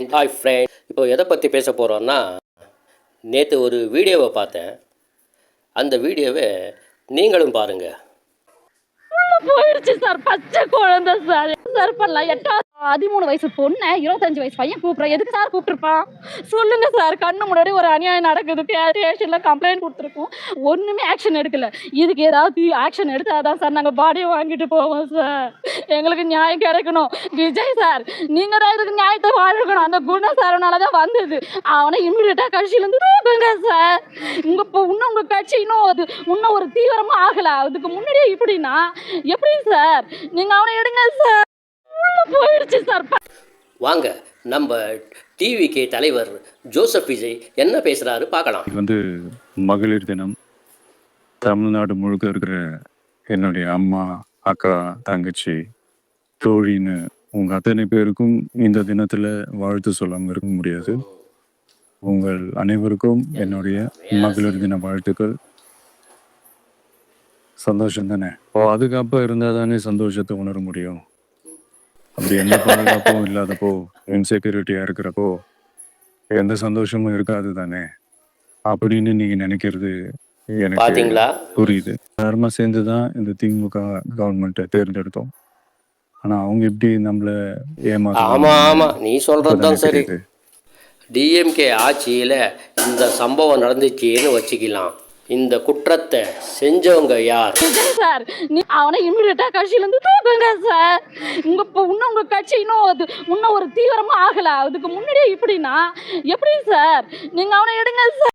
Hi friend இப்போ எதை பற்றி பேச போகிறோன்னா நேற்று ஒரு வீடியோவை பார்த்தேன். அந்த வீடியோவை நீங்களும் பாருங்கள் போயிடுச்சு சார். பச்சை குழந்தை சார். சார் பண்ணலாம் எட்டாவது பதிமூணு வயசு பொண்ணு இருபத்தஞ்சு வயசு பையன் கூப்பிட்றேன். எதுக்கு சார் கூப்பிட்டுருப்பான்? சொல்லுங்க சார். கண்ணு முன்னாடி ஒரு அநியாயம் நடக்குது. ஸ்டேஷனில் கம்ப்ளைண்ட் கொடுத்துருக்கோம். ஒன்றுமே ஆக்ஷன் எடுக்கல. இதுக்கு ஏதாவது ஆக்ஷன் எடுத்தால் தான் சார் நாங்கள் பாடியை வாங்கிட்டு போவோம் சார். எங்களுக்கு நியாயம் கிடைக்கணும். விஜய் சார் நீங்கள் தான் இதுக்கு நியாயத்தை வாழ்க்கணும் அந்த குணசாரனால தான் வந்தது. அவனை இம்மிடியட்டாக கட்சியிலேருந்து தூக்குங்க சார். உங்கள் இப்போ இன்னும் உங்கள் கட்சி இன்னும் அது இன்னும் ஒரு தீவிரமாக ஆகலை. அதுக்கு முன்னாடியே இப்படின்னா எப்படி சார்? நீங்கள் அவனை எடுங்க சார். போயிடுச்சு சார். வாங்க நம்ம டிவிகே தலைவர் ஜோசப் விஜய் என்ன பேசுகிறாரு பார்க்கலாம். இது வந்து மகளிர் தினம். தமிழ்நாடு முழுக்க இருக்கிற என்னுடைய அம்மா அக்கா தங்கச்சி தோழின்னு உங்க அத்தனை பேருக்கும் இந்த தினத்துல வாழ்த்து சொல்லாம இருக்க முடியாது. உங்கள் அனைவருக்கும் என்னுடைய மகளிர் தின வாழ்த்துக்கள். சந்தோஷம் தானே? பாதுகாப்பா இருந்தா தானே சந்தோஷத்தை உணர முடியும். அப்படி எந்த பாதுகாப்பும் இல்லாதப்போ இன்செக்யூரிட்டியா இருக்கிறப்போ எந்த சந்தோஷமும் இருக்காது தானே அப்படின்னு நீங்க நினைக்கிறது எனக்கு புரியுது எல்லாருமா சேர்ந்து தான் இந்த திமுக கவர்மெண்ட்டை தேர்ந்தெடுத்தோம் ஆனா அவங்க எப்படி நம்மள ஏமாத்த ஆமாம் ஆமாம் நீ சொல்கிறது தான் சரி டிஎம்கே ஆட்சியில் இந்த சம்பவம் நடந்துச்சுன்னு வச்சுக்கலாம் இந்த குற்றத்தை செஞ்சவங்க யார்? சார் நீ அவனை இம்மிடியட்டாக கட்சியிலேருந்து தூக்குங்க சார். உங்கள் இப்போ இன்னும் உங்கள் கட்சி இன்னும் அது இன்னும் ஒரு தீவிரமா ஆகலை. அதுக்கு முன்னாடியே இப்படின்னா எப்படி சார்? நீங்கள் அவனை எடுங்க சார்.